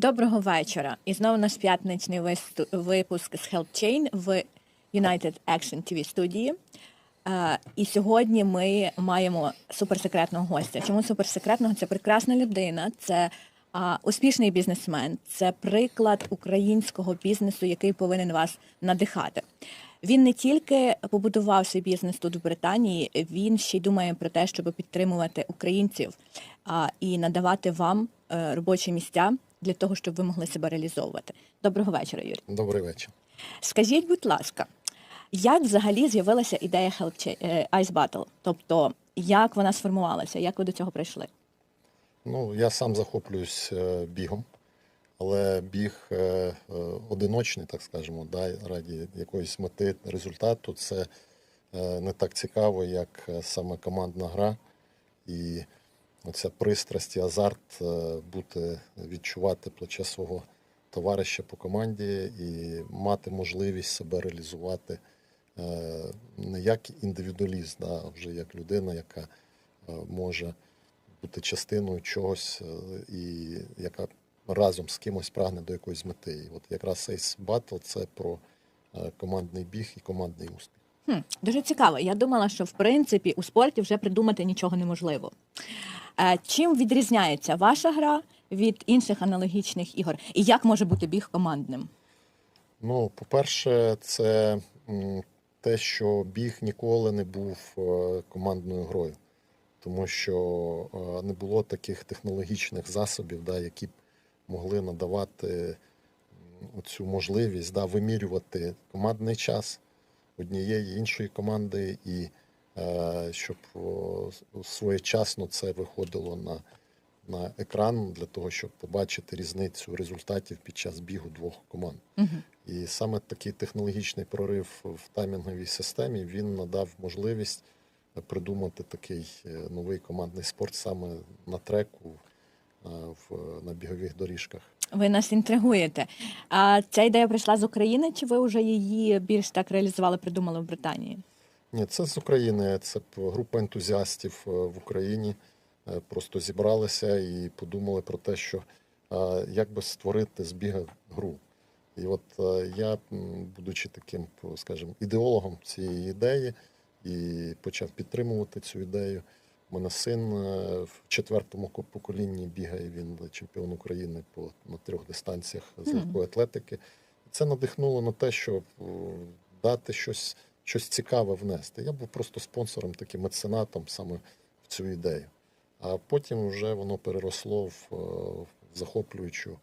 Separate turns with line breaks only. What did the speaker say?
Доброго вечора. І знову наш п'ятничний випуск з Help Chain в United Action TV студії. Е, І сьогодні ми маємо суперсекретного гостя. Чому суперсекретного? Це прекрасна людина, це успішний бізнесмен, це приклад українського бізнесу, який повинен вас надихати. Він не тільки побудував свій бізнес тут в Британії, він ще й думає про те, щоб підтримувати українців і надавати вам е, робочі місця для того, щоб ви могли себе реалізовувати. Доброго вечора, Юрій.
Добрий вечір.
Скажіть, будь ласка, як взагалі з'явилася ідея Help е, Ice Battle? Тобто, як вона сформувалася? Як ви до цього прийшли?
Ну, я сам захоплююсь е, бігом, але біг е, одиночний, так скажемо, да, раді якоїсь мети результату, це не так цікаво, як саме командна гра. І оця пристрасть і азарт е, бути, відчувати плече свого товариша по команді і мати можливість себе реалізувати е, не як індивідуаліст, а вже як людина, яка е, може бути частиною чогось, і яка разом з кимось прагне до якоїсь мети. І от якраз Ace Battle це про командний біг і командний успіх.
Хм, дуже цікаво. Я думала, що в принципі у спорті вже придумати нічого неможливо. Е, чим відрізняється ваша гра від інших аналогічних ігор? І як може бути біг командним?
Ну, по-перше, це те, що біг ніколи не був е, командною грою, тому що е, не було таких технологічних засобів, да, які б могли надавати цю можливість да, вимірювати командний час однієї іншої команди, і щоб своєчасно це виходило на, на екран для того, щоб побачити різницю результатів під час бігу двох команд.
Угу.
І саме такий технологічний прорив в таймінговій системі він надав можливість придумати такий е, новий командний спорт саме на треку е, в, на бігових доріжках.
Ви нас інтригуєте. А ця ідея прийшла з України, чи ви вже її більш так реалізували, придумали в Британії?
Ні, це з України. Це група ентузіастів е, в Україні. е, Просто зібралися і подумали про те, що е, як би створити з біга гру. І от я, будучи таким, скажімо, ідеологом цієї ідеї, і почав підтримувати цю ідею. У мене син в четвертому поколінні бігає. Він чемпіон України по на трьох дистанціях з легкої атлетики. Це надихнуло на те, щоб дати щось, щось цікаве внести. Я був просто спонсором, таким меценатом саме в цю ідею. А потім вже воно переросло в, е, захоплюючу